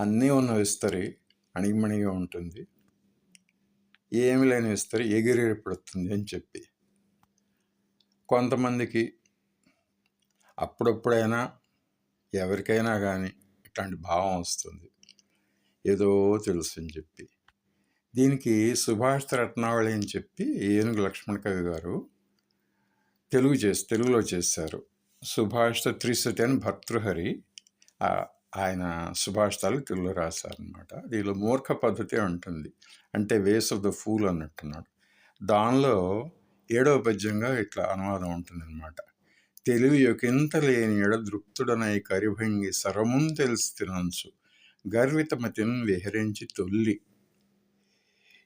అన్నీ ఉన్న విస్తరి అణిగిమణిగా ఉంటుంది. ఏమి లేని విస్తరి ఎగిరి పడుతుంది అని చెప్పి. కొంతమందికి అప్పుడప్పుడైనా ఎవరికైనా కానీ ఇట్లాంటి భావం వస్తుంది. ఏదో తెలుసు అని చెప్పి. దీనికి సుభాష్ రత్నావళి అని చెప్పి ఏనుగు లక్ష్మణ కవి గారు తెలుగు చేసి తెలుగులో చేశారు. సుభాషిత త్రిశతి అని భర్తృహరి ఆయన సుభాషితాలు తెలుగులో రాశారనమాట దీనిలో మూర్ఖ పద్ధతి ఉంటుంది. అంటే వేస్ ఆఫ్ ద ఫూల్ అన్నట్టున్నాడు. దానిలో ఏడవ పద్యంగా ఇట్లా అనువాదం ఉంటుందన్నమాట. తెలివి యొకింత లేని ఎడ దృప్తుడనై కరిభంగి సర్వమున్ తెలిసి తినంచు. గర్వితమతిని విహరించి తొల్లి.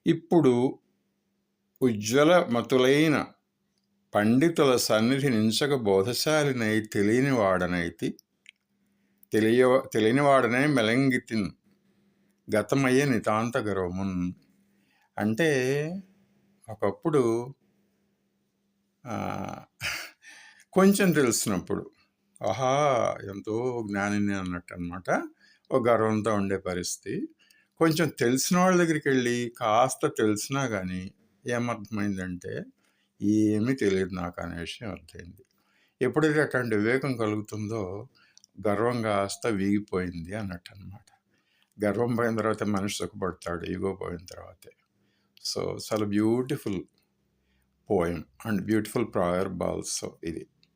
ఇప్పుడు ఉజ్వల మతులైన పండితుల సన్నిధి నించక బోధశాలినై తెలియని వాడనైతి తెలియ తెలియనివాడనే మెలంగితిన్. గతమయ్యే నితాంత గర్వమున్ అంటే ఒకప్పుడు కొంచెం తెలిసినప్పుడు ఆహా ఎంతో జ్ఞానిని అన్నట్టు అనమాట ఒక గర్వంతో ఉండే పరిస్థితి. కొంచెం తెలిసిన వాళ్ళ దగ్గరికి వెళ్ళి కాస్త తెలిసినా కానీ ఏమర్థమైందంటే ఏమీ తెలియదు నాకు అనే విషయం అర్థమైంది. ఎప్పుడైతే అట్లాంటి వివేకం కలుగుతుందో గర్వం కాస్త వీగిపోయింది అన్నట్టు అనమాట గర్వం పోయిన తర్వాత మనిషి సుఖపడతాడు ఈగో పోయిన తర్వాతే. సో చాలా beautiful poem and beautiful prayer also ఇది.